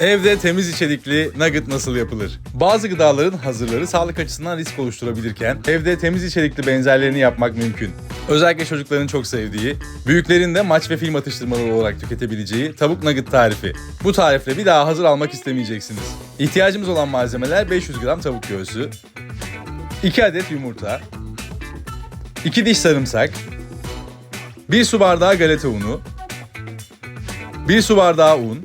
Evde temiz içerikli nugget nasıl yapılır? Bazı gıdaların hazırları sağlık açısından risk oluşturabilirken evde temiz içerikli benzerlerini yapmak mümkün. Özellikle çocukların çok sevdiği, büyüklerin de maç ve film atıştırmaları olarak tüketebileceği tavuk nugget tarifi. Bu tarifle bir daha hazır almak istemeyeceksiniz. İhtiyacımız olan malzemeler 500 gram tavuk göğsü, 2 adet yumurta, 2 diş sarımsak, 1 su bardağı galeta unu, 1 su bardağı un,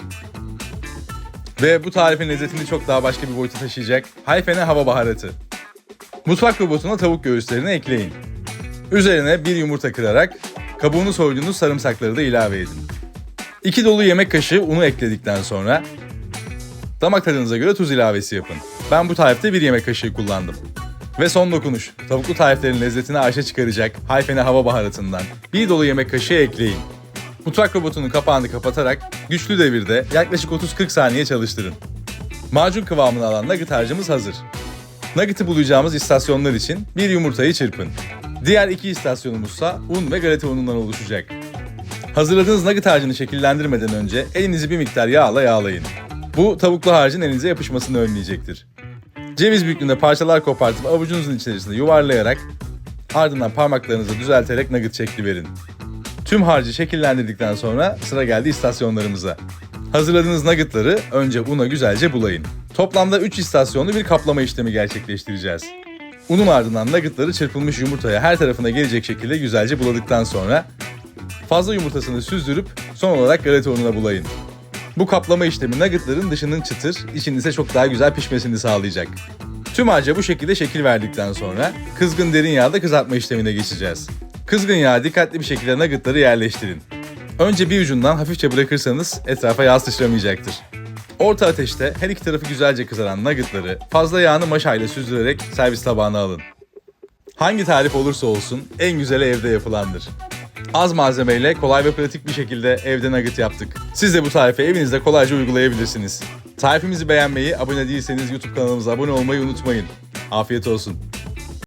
ve bu tarifin lezzetini çok daha başka bir boyuta taşıyacak Hayfene hava baharatı. Mutfak robotuna tavuk göğüslerini ekleyin. Üzerine bir yumurta kırarak kabuğunu soyduğunuz sarımsakları da ilave edin. 2 dolu yemek kaşığı unu ekledikten sonra damak tadınıza göre tuz ilavesi yapın. Ben bu tarifte bir yemek kaşığı kullandım. Ve son dokunuş. Tavuklu tariflerin lezzetini aşa çıkaracak Hayfene hava baharatından bir dolu yemek kaşığı ekleyin. Mutfak robotunun kapağını kapatarak güçlü devirde yaklaşık 30-40 saniye çalıştırın. Macun kıvamını alan nugget harcımız hazır. Nugget'ı bulacağımız istasyonlar için bir yumurtayı çırpın. Diğer iki istasyonumuzsa un ve galeta unundan oluşacak. Hazırladığınız nugget harcını şekillendirmeden önce elinizi bir miktar yağla yağlayın. Bu tavuklu harcın elinize yapışmasını önleyecektir. Ceviz büyüklüğünde parçalar kopartıp avucunuzun içerisinde yuvarlayarak ardından parmaklarınızı düzelterek nugget şekli verin. Tüm harcı şekillendirdikten sonra sıra geldi istasyonlarımıza. Hazırladığınız nuggetları önce una güzelce bulayın. Toplamda 3 istasyonlu bir kaplama işlemi gerçekleştireceğiz. Unun ardından nuggetları çırpılmış yumurtaya her tarafına gelecek şekilde güzelce buladıktan sonra fazla yumurtasını süzdürüp son olarak galeta ununa bulayın. Bu kaplama işlemi nuggetların dışının çıtır, içinin ise çok daha güzel pişmesini sağlayacak. Tüm harca bu şekilde şekil verdikten sonra kızgın derin yağda kızartma işlemine geçeceğiz. Kızgın yağa dikkatli bir şekilde nuggetları yerleştirin. Önce bir ucundan hafifçe bırakırsanız etrafa yağ sıçramayacaktır. Orta ateşte her iki tarafı güzelce kızaran nuggetları fazla yağını maşayla süzdürerek servis tabağına alın. Hangi tarif olursa olsun en güzeli evde yapılandır. Az malzemeyle kolay ve pratik bir şekilde evde nugget yaptık. Siz de bu tarifi evinizde kolayca uygulayabilirsiniz. Tarifimizi beğenmeyi, abone değilseniz YouTube kanalımıza abone olmayı unutmayın. Afiyet olsun.